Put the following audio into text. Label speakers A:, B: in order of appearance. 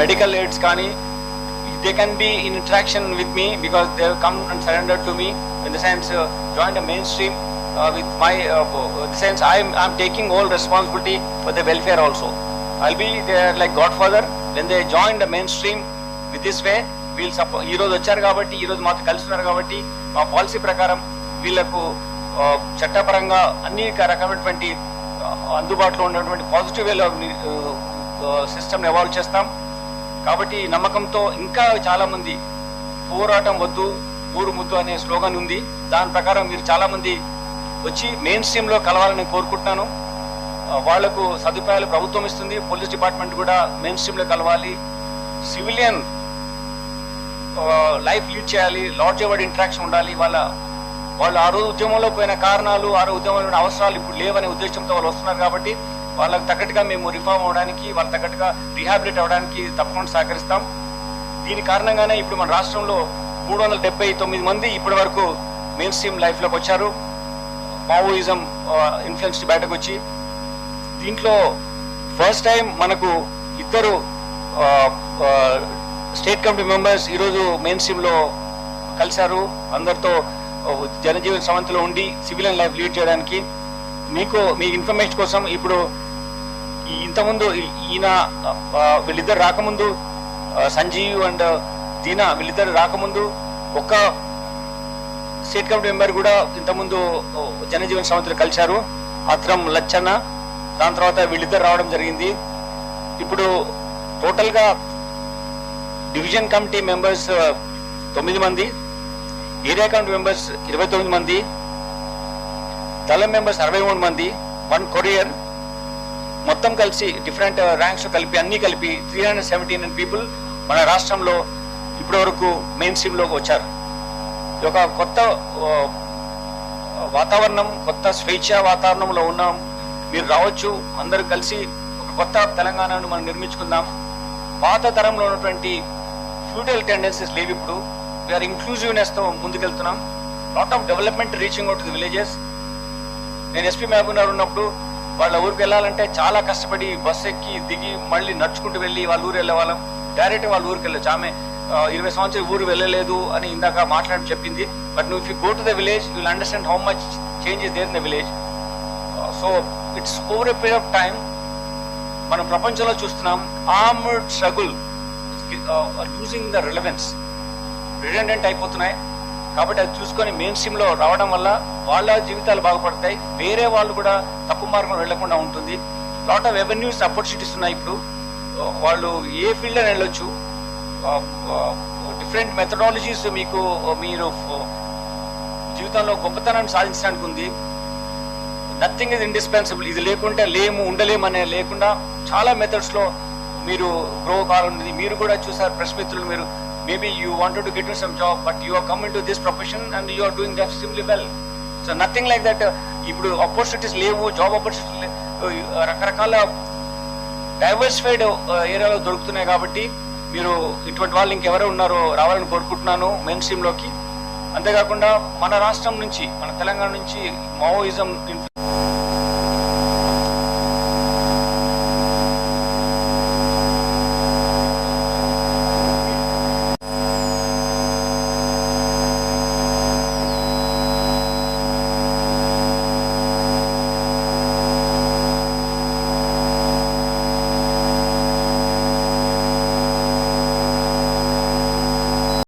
A: Medical aids కానీ they can be in interaction with me because they come and surrender to me in the sense joint mainstream with my sense I'm I'm taking whole responsibility for the welfare also I'll be they are like godfather when they join the mainstream with this way వీళ్ళు సపో ఈ రోజు వచ్చారు కాబట్టి ఈ రోజు మాతో కలుస్తున్నారు కాబట్టి మా పాలసీ ప్రకారం వీళ్ళకు చట్టపరంగా అన్ని రకమైనటువంటి అందుబాటులో ఉన్నటువంటి పాజిటివ్ వేలో సిస్టమ్ని ఎవాల్వ్ చేస్తాం. కాబట్టి నమ్మకంతో ఇంకా చాలామంది పోరాటం వద్దు ఊరు ముద్దు అనే స్లోగన్ ఉంది. దాని ప్రకారం మీరు చాలామంది వచ్చి మెయిన్ స్ట్రీమ్లో కలవాలని కోరుకుంటున్నాను. వాళ్ళకు సదుపాయాలు ప్రభుత్వం ఇస్తుంది. పోలీస్ డిపార్ట్మెంట్ కూడా మెయిన్ స్ట్రీమ్లో కలవాలి. సివిలియన్ లైఫ్ లీడ్ చేయాలి. లార్జ్ అవార్డ్ ఇంటరాక్షన్ ఉండాలి. వాళ్ళ వాళ్ళు ఆ రోజు ఉద్యమంలో పోయిన కారణాలు ఆ రోజు ఉద్యమంలో అవసరాలు ఇప్పుడు లేవనే ఉద్దేశంతో వాళ్ళు వస్తున్నారు కాబట్టి వాళ్ళకి తగ్గట్టుగా మేము రిఫార్మ్ అవడానికి వాళ్ళ తగ్గట్టుగా రీహాబిలిట్ అవడానికి తప్పకుండా సహకరిస్తాం. దీని కారణంగానే ఇప్పుడు మన రాష్ట్రంలో మూడు వందల డెబ్బై తొమ్మిది మంది ఇప్పటి వరకు మెయిన్ స్ట్రీమ్ లైఫ్లోకి వచ్చారు. మావోయిజం ఇన్ఫ్లుయెన్స్ బయటకు వచ్చి. దీంట్లో ఫస్ట్ టైం మనకు ఇద్దరు స్టేట్ కమిటీ మెంబర్స్ ఈరోజు మెయిన్ స్ట్రీమ్లో కలిశారు. అందరితో జనజీవన సమంతిలో ఉండి సివిలియన్ లైఫ్ లీడ్ చేయడానికి. మీకు మీ ఇన్ఫర్మేషన్ కోసం ఇప్పుడు ఇంతకుముందు ఈయన వీళ్ళిద్దరు రాకముందు సంజీవ్ అండ్ దీనా వీళ్ళిద్దరు రాకముందు ఒక్క స్టేట్ కమిటీ మెంబర్ కూడా ఇంతకుముందు ఓ, జనజీవన సమితిలో కలిశారు. అత్రం లచ్చన్న దాని తర్వాత వీళ్ళిద్దరు రావడం జరిగింది. ఇప్పుడు టోటల్గా డివిజన్ కమిటీ మెంబర్స్ తొమ్మిది మంది ఏరియా కమిటీ మెంబర్స్ ఇరవై తొమ్మిది మంది దళం మెంబర్స్ అరవై మూడు మంది వన్ కొరియర్ మొత్తం కలిసి డిఫరెంట్ ర్యాంక్స్ కలిపి అన్ని కలిపి three hundred seventy nine people మన రాష్ట్రంలో ఇప్పటి వరకు మెయిన్ స్ట్రీమ్లోకి వచ్చారు. ఒక కొత్త వాతావరణం కొత్త స్వేచ్ఛ వాతావరణంలో ఉన్నాం. మీరు రావచ్చు అందరూ కలిసి ఒక కొత్త తెలంగాణను మనం నిర్మించుకుందాం. పాత తరంలో ఉన్నటువంటి ఫ్యూటల్ టెండెన్సీస్ లేవు ఇప్పుడు. వీఆర్ ఇంక్లూజివ్నెస్తో ముందుకెళ్తున్నాం. Lot of development reaching out the villages నేను ఎస్పీ మహబూబ్ ఉన్నప్పుడు వాళ్ళ ఊరికి వెళ్ళాలంటే చాలా కష్టపడి బస్ ఎక్కి దిగి మళ్ళీ నడుచుకుంటూ వెళ్ళి వాళ్ళ ఊరు వెళ్ళే వాళ్ళం డైరెక్ట్ వాళ్ళ ఊరికి వెళ్ళచ్చు. ఆమె ఇరవై సంవత్సరాలు ఊరు వెళ్ళలేదు అని ఇందాక మాట్లాడి చెప్పింది. బట్ నువ్వు if you go to the village will understand how much change there in the village so it's over a period of time మనం ప్రపంచంలో చూస్తున్నాం armoured struggle losing the relevance redundant అయిపోతున్నాయి. కాబట్టి అది చూసుకొని మెయిన్ స్ట్రీమ్లో రావడం వల్ల వాళ్ళ జీవితాలు బాగుపడతాయి. వేరే వాళ్ళు కూడా తప్పు వెళ్ళకుండా ఉంటుంది. లాట్ ఆఫ్ రెవెన్యూస్ ఆపర్చునిటీస్ ఉన్నాయి ఇప్పుడు. వాళ్ళు ఏ ఫీల్డ్ అని వెళ్ళొచ్చు? డిఫరెంట్ మెథడాలజీస్ మీకు మీరు జీవితంలో గొప్పతనాన్ని సాధించడానికి ఉంది. నథింగ్ ఇస్ ఇండిస్పెన్సిబుల్ ఇది లేకుంటే లేము ఉండలేమనే లేకుండా చాలా మెథడ్స్లో మీరు గ్రో కావాలన్నది మీరు కూడా చూసారు ప్రెస్ మిత్రులు మీరు. Maybe you want to get some job but you are coming to this profession and you are doing that simply well so nothing like that ఇప్పుడు ఆపర్చునిటీస్ లేవు జాబ్ ఆపర్చునిటీ రకరకాల డైవర్సిఫైడ్ ఏరియాలో దొరుకుతున్నాయి కాబట్టి మీరు ఇటువంటి వాళ్ళు ఇంకెవరు ఉన్నారో రావాలని కోరుకుంటున్నాను మెయిన్ స్ట్రీమ్లోకి. అంతేకాకుండా మన రాష్ట్రం నుంచి మన తెలంగాణ నుంచి మావోయిజం